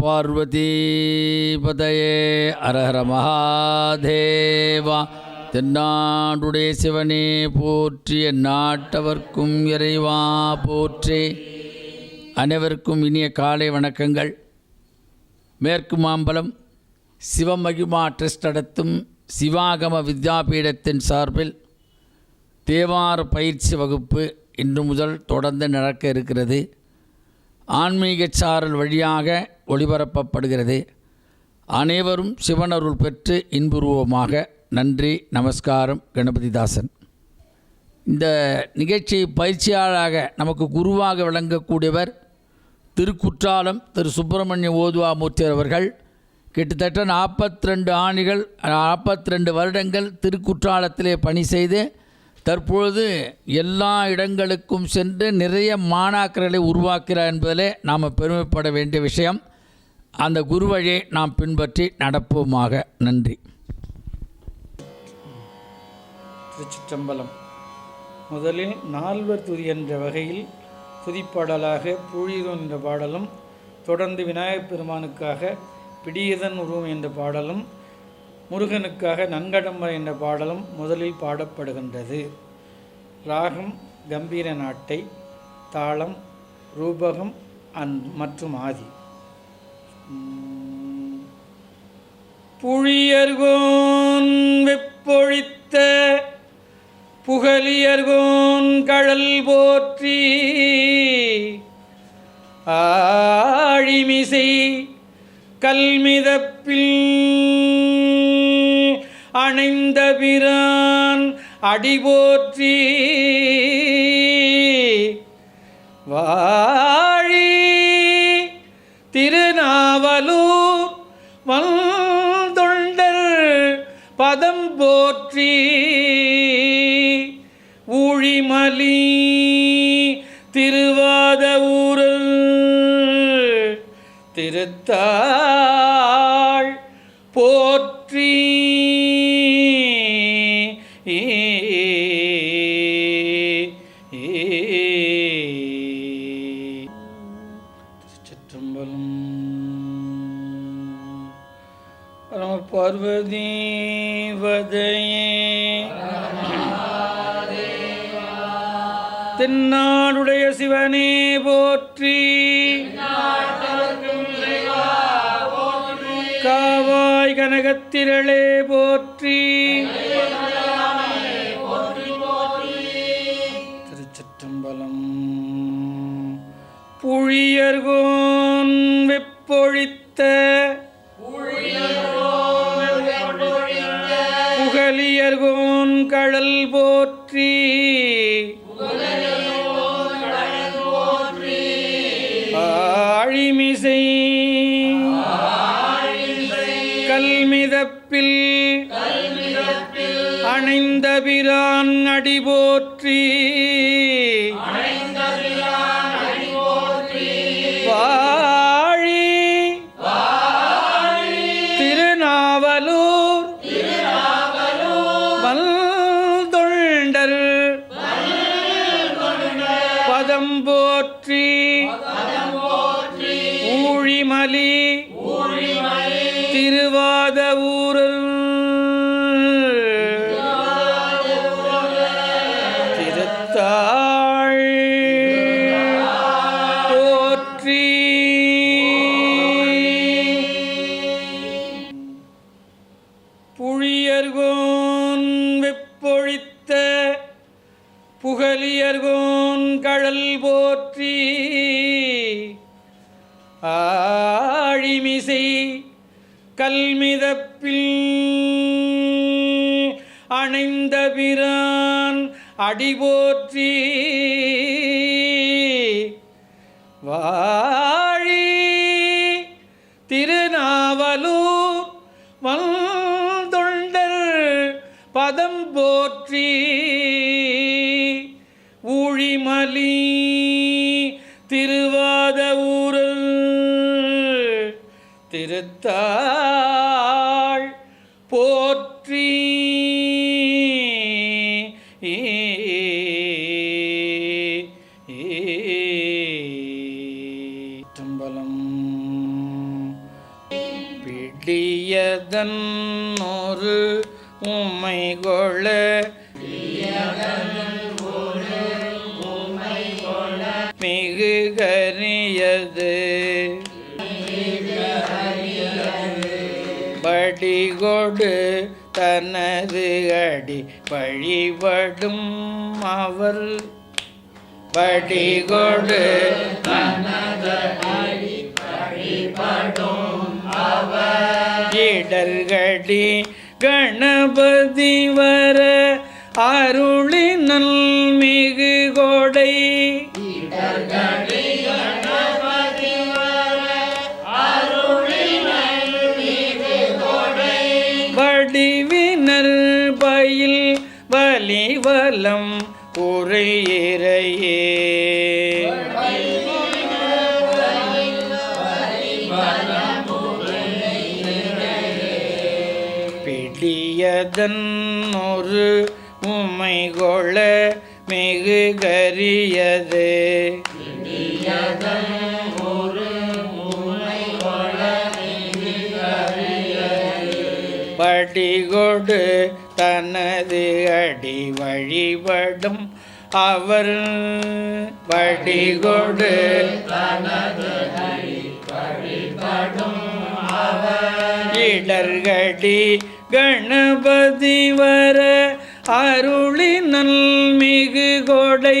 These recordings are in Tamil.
ஹரஹர அரஹர மகாதேவா. தென்னாடுடைய சிவனே போற்றி நாட்டவர்க்கும் இறைவா போற்றி. அனைவருக்கும் இனிய காலை வணக்கங்கள். மேற்கு மாம்பலம் சிவமகிமா ட்ரஸ்ட் நடத்தும் சிவாகம வித்யாபீடத்தின் சார்பில் தேவார பயிற்சி வகுப்பு இன்று முதல் தொடர்ந்து நடக்க இருக்கிறது. ஆன்மீக சாரல் வழியாக ஒளிபரப்பப்படுகிறது. அனைவரும் சிவனருள் பெற்று இன்புருவமாக நன்றி நமஸ்காரம் கணபதிதாசன். இந்த நிகழ்ச்சி பயிற்சியாளராக நமக்கு குருவாக விளங்கக்கூடியவர் திருக்குற்றாலம் திரு. சுப்பிரமணிய ஓதுவாமூர்த்தி அவர்கள். கிட்டத்தட்ட நாற்பத்தி ரெண்டு ஆண்டுகள் நாற்பத்தி ரெண்டு வருடங்கள் திருக்குற்றாலத்திலே பணி செய்து தற்பொழுது எல்லா இடங்களுக்கும் சென்று நிறைய மாணாக்கர்களை உருவாக்கிறார் என்பதிலே நாம் பெருமைப்பட வேண்டிய விஷயம். அந்த குரு வழியை நாம் பின்பற்றி நடப்போமாக. நன்றி. திருச்சிற்றம்பலம். முதலில் நால்வர் துதி என்ற வகையில் துதிப்பாடலாக புழியூர் என்ற பாடலும் தொடர்ந்து விநாயகப் பெருமானுக்காக பிடியதன் உருவம் என்ற பாடலும் முருகனுக்காக நன்கடம்பர் என்ற பாடலும் முதலில் பாடப்படுகின்றது. ராகம் கம்பீர நாட்டை தாளம் ரூபகம் அன் மற்றும் ஆதி. புழியர்கோன் வெப்பொழித்த புகழியர்கோன் கடல் போற்றி ஆழிமிசை கல்மிதப்பில் அணைந்த பிரான் அடி போற்றி போற்றி. ஊழிமலி திருவாத ஊரல் திருத்தா பார்வதி வதையே தென்னாடுடைய சிவனே போற்றி. காவாய் கனகத்திரளே போற்றி. திருச்சிற்றம்பலம். புழியர்கோன் வெப்பொழித்த. கடல் போற்றி. ஆழிமிசை. கல்மிதப்பில். அணைந்த பிரான் அடி போற்றி. ஊழிமலி திருவாத ஊரல். திருத்தாள் போற்றி. புழியர்கோன் வெப்பொழித்த புகழியர்கோன் கழல் போற்றி. ஆழிமிசை கல்மிதப்பில் அணைந்த பிரான் அடிபோற்றி வாழி திருநாவலூர் வந்தொண்டர் பதம் போற்றி பெருத்தாள் போற்றி. தம்பலம் பிடியதன் ஒரு உமை கொள்ள படிகொடு தனது அடி வழிபடும் அவர். படிகொடு இடர்கடி கணபதி வர அருளினல் மிகு கொடை வலிவலம் உரையிறையே பிடியதன் ஒரு உமை கொள்ள மிகு கரியது படிகொடு தனது அடி வழிபடும் அவர் படிகொடு இடர்கடி கணபதி வர அருளினல் மிகு கொடை.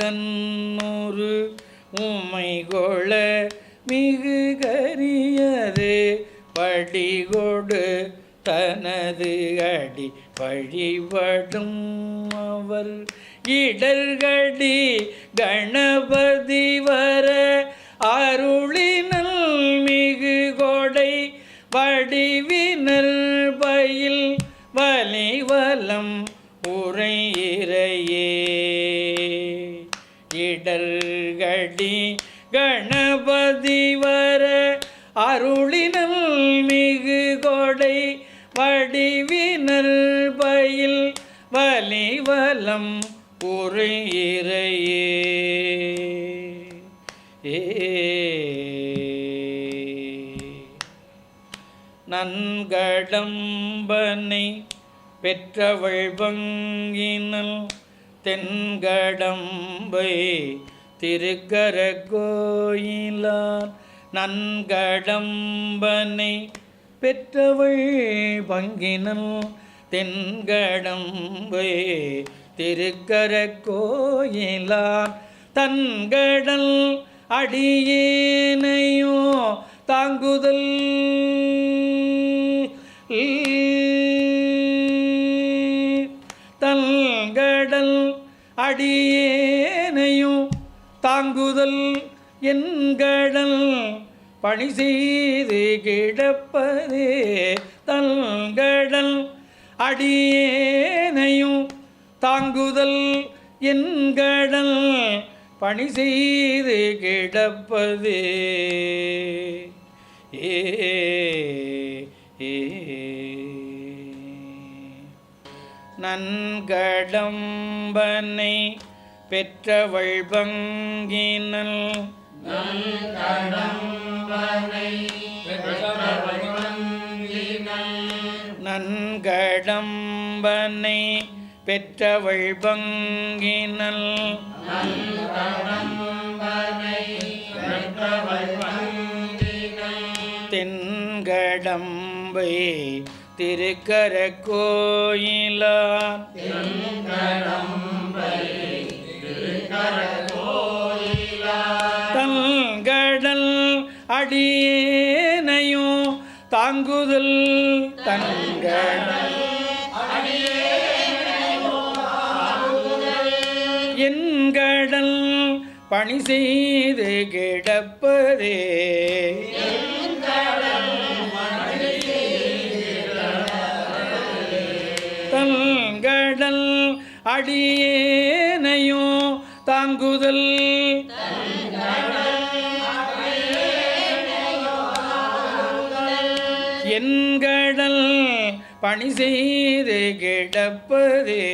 பிடியதன்னொரு உமைகொள மிகு கரியது படிகொடு தனது அடி வழிபடும் அவர் இடர்கடி கணபதி வர அருளினல் மிகு கொடை வடிவினல் பயில் வலிவலம் உரையிறையே இடர்கடி கணபதி வர அருளினல் மிகு கொடை வடிவினல் பயில் வலிவலம் ஒரு இறையே. நன்கடம்பனை பெற்றவள் பங்கினல் தென்கடம்பை திருக்கர கோயிலார் நன்கடம்பனை பெற்றவள் பங்கினல் தென்கடம்பே திருக்கர கோயிலார் தன்கடல் அடியேனையோ தாங்குதல். தன்கடல் அடியேனையும் தாங்குதல் என்கடல் பணி செய்து கிடப்பதே தல்கடல் அடியேனையும் தாங்குதல் என்கடல் பணி செய்து கிடப்பதே. ஏ. நன்கடம்பனை பெற்றவள் பங்கினல் நன்கடம்பனை பெற்றவள் பங்கினல் தென்கடம்பை திருக்கர கோயிலா தங்கடல் தோதில் தங்க. என்கடல் பணி செய்து கிடப்பதே. தங்கடல் அடியேனையும் தாங்குதல். பணி செய்து கிடப்பதே.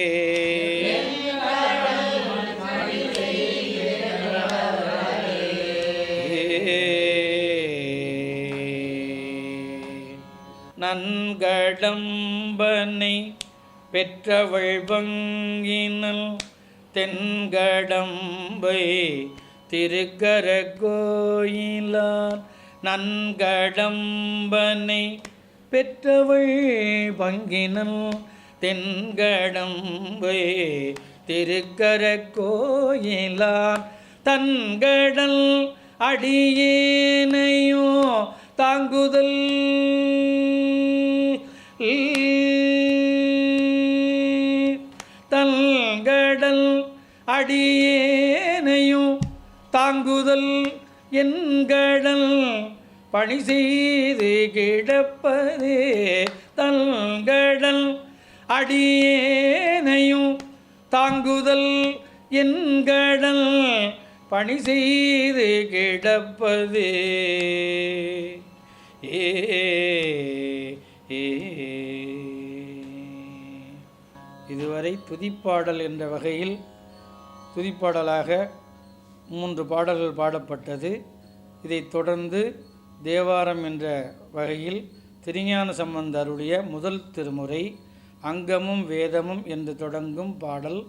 நன்கடம்பனை பெற்றவள் பங்கினல் தென்கடம்பை திருக்கர கோயிலார் நன்கடம்பனை பெற்றவள் பங்கினல் தென்கடம்பை திருக்கர கோயிலார் தன்கடல் அடியேனையோ தாங்குதல் தல்கடல் அடியேனையும் தாங்குதல் என்கடல் பணி செய்து கிடப்பதே தல்கடல் அடியேனையும் தாங்குதல் என்கடல் பணி செய்து கிடப்பதே ஏ ஏ. இதுவரை துதிப்பாடல் என்ற வகையில் துதிப்பாடலாக மூன்று பாடல்கள் பாடப்பட்டது இதைத் தொடர்ந்து தேவாரம் என்ற வகையில் திருஞான சம்பந்தருடைய முதல் திருமுறை அங்கமும் வேதமும் என்று தொடங்கும் பாடல்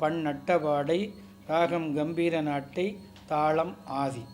பண் நட்டபாடை ராகம் கம்பீர நாட்டை தாளம் ஆதி.